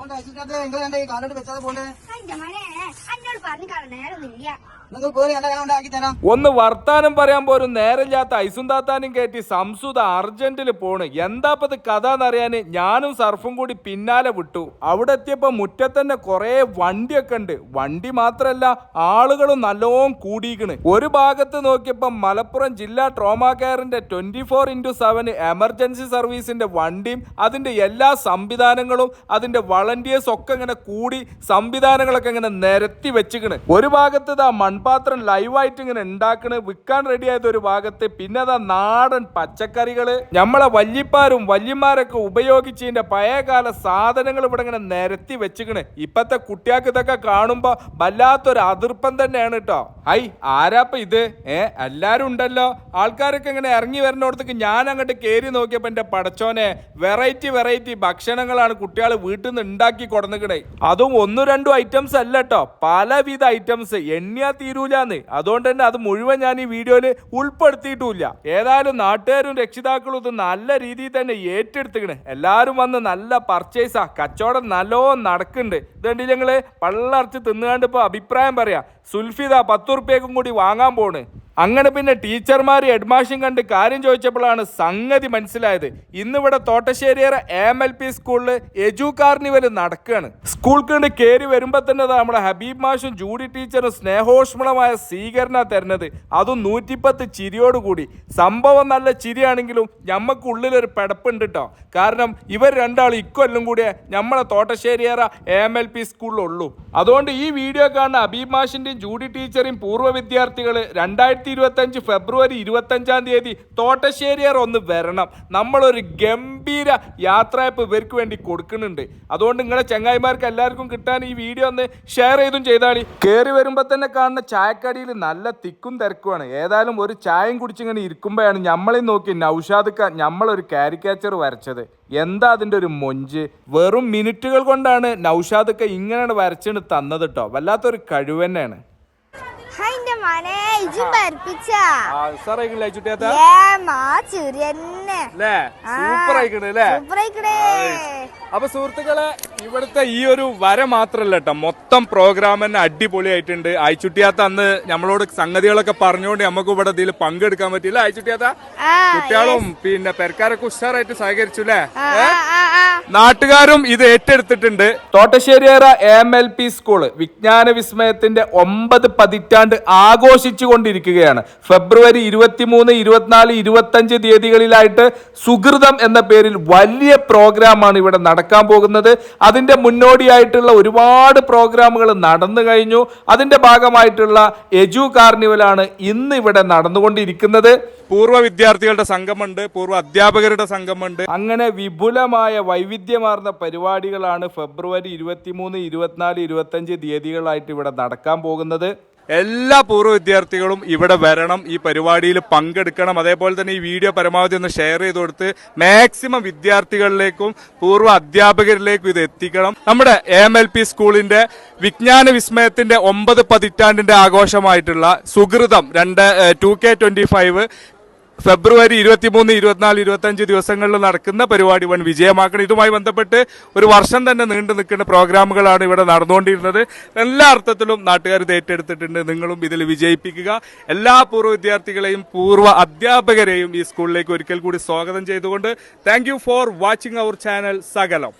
और ढाई सौ रुपया इंग्लैंड एक हालत बेचा बोले ഒന്ന് വർത്താനം പറയാൻ പോലും നേരമില്ലാത്ത ഐസുന്താത്താനും കയറ്റി സംസുത അർജന്റിൽ പോണ്. എന്താപ്പത് കഥ എന്നറിയാന് ഞാനും സർഫും കൂടി പിന്നാലെ വിട്ടു. അവിടെ എത്തിയപ്പോ മുറ്റത്തന്നെ കുറെ വണ്ടിയൊക്കെ ഉണ്ട്. വണ്ടി മാത്രല്ല ആളുകളും നല്ലോം കൂടിയിക്കണ് ഒരു ഭാഗത്ത് നോക്കിയപ്പോ മലപ്പുറം ജില്ലാ trauma കെയറിന്റെ twenty four into seven emergency സർവീസിന്റെ വണ്ടിയും അതിന്റെ എല്ലാ സംവിധാനങ്ങളും അതിന്റെ വളണ്ടിയേഴ്സ് ഒക്കെ ഇങ്ങനെ കൂടി സംവിധാനങ്ങളൊക്കെ ഇങ്ങനെ നിരത്തി വെച്ചിക്കണ് ഒരു ഭാഗത്ത് ഇതാ മൺപാത്രം ലൈവായിട്ട് ഇങ്ങനെ ഉണ്ടാക്കണ് വിൽക്കാൻ റെഡി ആയത് ഒരു ഭാഗത്ത്. പിന്നെ അതാ നാടൻ പച്ചക്കറികൾ. നമ്മളെ വല്യപ്പാരും വല്യമാരൊക്കെ ഉപയോഗിച്ചതിന്റെ പഴയകാല സാധനങ്ങൾ ഇവിടെ ഇങ്ങനെ നിരത്തി വെച്ചിക്കണ് ഇപ്പത്തെ കുട്ടികൾക്ക് ഇതൊക്കെ കാണുമ്പോ വല്ലാത്തൊരു അതിർപ്പം തന്നെയാണ് കേട്ടോ ഐ ആരാപ്പ ഇത്? ഏ എല്ലാരും ഉണ്ടല്ലോ. ആൾക്കാരൊക്കെ ഇങ്ങനെ ഇറങ്ങി വരുന്നിടത്തേക്ക് ഞാൻ അങ്ങോട്ട് കയറി നോക്കിയപ്പോ എന്റെ പടച്ചോനെ വെറൈറ്റി വെറൈറ്റി ഭക്ഷണങ്ങളാണ് കുട്ടികൾ വീട്ടിൽ നിന്ന് ഉണ്ടാക്കി കൊടുന്നിക്കണേ അതും ഒന്നും രണ്ടും ഐറ്റംസ് അല്ല കേട്ടോ പലവിധ ഐറ്റംസ് എണ്ണിയാ തീരൂലാന്ന്. അതുകൊണ്ട് തന്നെ അത് മുഴുവൻ ഞാൻ ഈ വീഡിയോയിൽ ഉൾപ്പെടുത്തിയിട്ടുമില്ല ഏതായാലും നാട്ടുകാരും രക്ഷിതാക്കളും ഇത് നല്ല രീതിയിൽ തന്നെ ഏറ്റെടുത്തിക്കണ്. എല്ലാവരും വന്ന് നല്ല പർച്ചേസാ കച്ചവടം നല്ലോ നടക്കുന്നുണ്ട്. ഇതുകൊണ്ട് ഞങ്ങൾ പള്ളറച്ച് തിന്നുകാണ്ട് ഇപ്പൊ അഭിപ്രായം പറയാ. സുൽഫിത പത്ത് ഉറുപ്പ്യക്കും കൂടി വാങ്ങാൻ പോണ്. അങ്ങനെ പിന്നെ ടീച്ചർമാർ ഹെഡ്മാഷും കണ്ട് കാര്യം ചോദിച്ചപ്പോഴാണ് സംഗതി മനസ്സിലായത്. ഇന്നിവിടെ തോട്ടശ്ശേരിയറ എം എൽ പി സ്കൂളിൽ എജു കാർണിവൽ നടക്കുകയാണ് സ്കൂൾ കണ്ട് കയറി വരുമ്പോൾ തന്നെ നമ്മുടെ ഹബീബ് മാഷും ജൂഡി ടീച്ചറും സ്നേഹോഷ്മളമായ സ്വീകരണ തരുന്നത്. അതും നൂറ്റിപ്പത്ത് ചിരിയോടുകൂടി. സംഭവം നല്ല ചിരിയാണെങ്കിലും ഞമ്മക്ക് ഉള്ളിലൊരു പെടപ്പുണ്ട് കേട്ടോ കാരണം ഇവർ രണ്ടാളും ഇക്കൊല്ലം കൂടിയേ നമ്മളെ തോട്ടശ്ശേരിയറ എം എൽ പി സ്കൂളിലുള്ളൂ. അതുകൊണ്ട് ഈ വീഡിയോ കാണുന്ന ഹബീബ് മാഷിന്റെയും ജൂഡി ടീച്ചറേയും പൂർവ വിദ്യാർത്ഥികൾ രണ്ടായിരത്തി ഇരുപത്തഞ്ച് ഫെബ്രുവരി ഇരുപത്തഞ്ചാം തീയതി തോട്ടശ്ശേരിയർ ഒന്ന് വരണം. നമ്മളൊരു ഗംഭീര യാത്രയപ്പ് ഇവർക്ക് വേണ്ടി കൊടുക്കുന്നുണ്ട്. അതുകൊണ്ട് നിങ്ങളെ ചങ്ങായിമാർക്ക് എല്ലാവർക്കും കിട്ടാൻ ഈ വീഡിയോ ഒന്ന് ഷെയർ ചെയ്തും ചെയ്താളി. കയറി വരുമ്പോൾ തന്നെ കാണുന്ന ചായക്കടിയിൽ നല്ല തിക്കും തിരക്കുമാണ്. ഏതായാലും ഒരു ചായയും കുടിച്ചിങ്ങനെ ഇരിക്കുമ്പോഴാണ് നമ്മളെ നോക്കി നൗഷാദ് നമ്മളൊരു കാരിക്കാച്ചർ വരച്ചത്. എന്താ അതിന്റെ ഒരു മൊഞ്ച്? വെറും മിനിറ്റുകൾ കൊണ്ടാണ് നൗഷാദൊക്കെ ഇങ്ങനെയാണ് വരച്ചിട്ട് തന്നത് കേട്ടോ വല്ലാത്തൊരു കഴിവ് തന്നെയാണ്. മോനെ ഇജു സൂപ്പർ ആയിക്കണ് അല്ലേ സൂപ്പറായിക്കണേ അപ്പൊ സുഹൃത്തുക്കളെ ഇവിടുത്തെ ഈ ഒരു വര മാത്രല്ല കേട്ടോ മൊത്തം പ്രോഗ്രാം തന്നെ അടിപൊളിയായിട്ടുണ്ട്. അയച്ചുട്ടിയാത്ത അന്ന് നമ്മളോട് സംഗതികളൊക്കെ പറഞ്ഞുകൊണ്ട് നമുക്ക് ഇവിടെ ഇതിൽ പങ്കെടുക്കാൻ പറ്റില്ല അയച്ചുട്ടിയാത്ത കുട്ടികളും പിന്നെ പെരക്കാരൊക്കെ ഉഷാറായിട്ട് സഹകരിച്ചു അല്ലേ നാട്ടുകാരും ഇത് ഏറ്റെടുത്തിട്ടുണ്ട്. തോട്ടശ്ശേരിയേറ എം എൽ പി സ്കൂൾ വിജ്ഞാന വിസ്മയത്തിന്റെ ഒമ്പത് പതിറ്റാണ്ട് ആഘോഷിച്ചു കൊണ്ടിരിക്കുകയാണ് ഫെബ്രുവരി ഇരുപത്തിമൂന്ന് ഇരുപത്തിനാല് ഇരുപത്തഞ്ച് തീയതികളിലായിട്ട് സുഹൃതം എന്ന പേരിൽ വലിയ പ്രോഗ്രാമാണ് ഇവിടെ നടക്കാൻ പോകുന്നത്. അതിന്റെ മുന്നോടിയായിട്ടുള്ള ഒരുപാട് പ്രോഗ്രാമുകൾ നടന്നു കഴിഞ്ഞു. അതിന്റെ ഭാഗമായിട്ടുള്ള എജു കാർണിവലാണ് ഇന്ന് ഇവിടെ നടന്നുകൊണ്ടിരിക്കുന്നത്. പൂർവ വിദ്യാർത്ഥികളുടെ സംഘമുണ്ട് പൂർവ അധ്യാപകരുടെ സംഘമുണ്ട്. അങ്ങനെ വിപുലമായ വൈവിധ്യമാർന്ന പരിപാടികളാണ് ഫെബ്രുവരി ഇരുപത്തിമൂന്ന് ഇരുപത്തിനാല് ഇരുപത്തഞ്ച് തീയതികളായിട്ട് ഇവിടെ നടക്കാൻ പോകുന്നത്. എല്ലാ പൂർവ വിദ്യാർത്ഥികളും ഇവിടെ വരണം ഈ പരിപാടിയിൽ പങ്കെടുക്കണം. അതേപോലെ തന്നെ ഈ വീഡിയോ പരമാവധി ഒന്ന് ഷെയർ ചെയ്ത് കൊടുത്ത് മാക്സിമം വിദ്യാർത്ഥികളിലേക്കും പൂർവ അധ്യാപകരിലേക്കും ഇത് എത്തിക്കണം. നമ്മുടെ എം എൽ പി സ്കൂളിന്റെ വിജ്ഞാന വിസ്മയത്തിന്റെ ഒമ്പത് പതിറ്റാണ്ടിന്റെ ആഘോഷമായിട്ടുള്ള സുഹൃതം രണ്ട് two K twenty five February ഇരുപത്തിമൂന്ന് ഇരുപത്തിനാല് ഇരുപത്തഞ്ച് ദിവസങ്ങളിൽ നടക്കുന്ന പരിപാടി വൺ വിജയമാക്കണം. ഇതുമായി ബന്ധപ്പെട്ട് ഒരു വർഷം തന്നെ നീണ്ടു നിൽക്കുന്ന പ്രോഗ്രാമുകളാണ് ഇവിടെ നടന്നുകൊണ്ടിരുന്നത്. എല്ലാ അർത്ഥത്തിലും നാട്ടുകാർ ഏറ്റെടുത്തിട്ടുണ്ട്. നിങ്ങളും ഇതിൽ വിജയിപ്പിക്കുക. എല്ലാ പൂർവ വിദ്യാർത്ഥികളെയും പൂർവ അധ്യാപകരെയും ഈ സ്കൂളിലേക്ക് ഒരിക്കൽ കൂടി സ്വാഗതം ചെയ്തുകൊണ്ട് thank for watching our channel സകലം.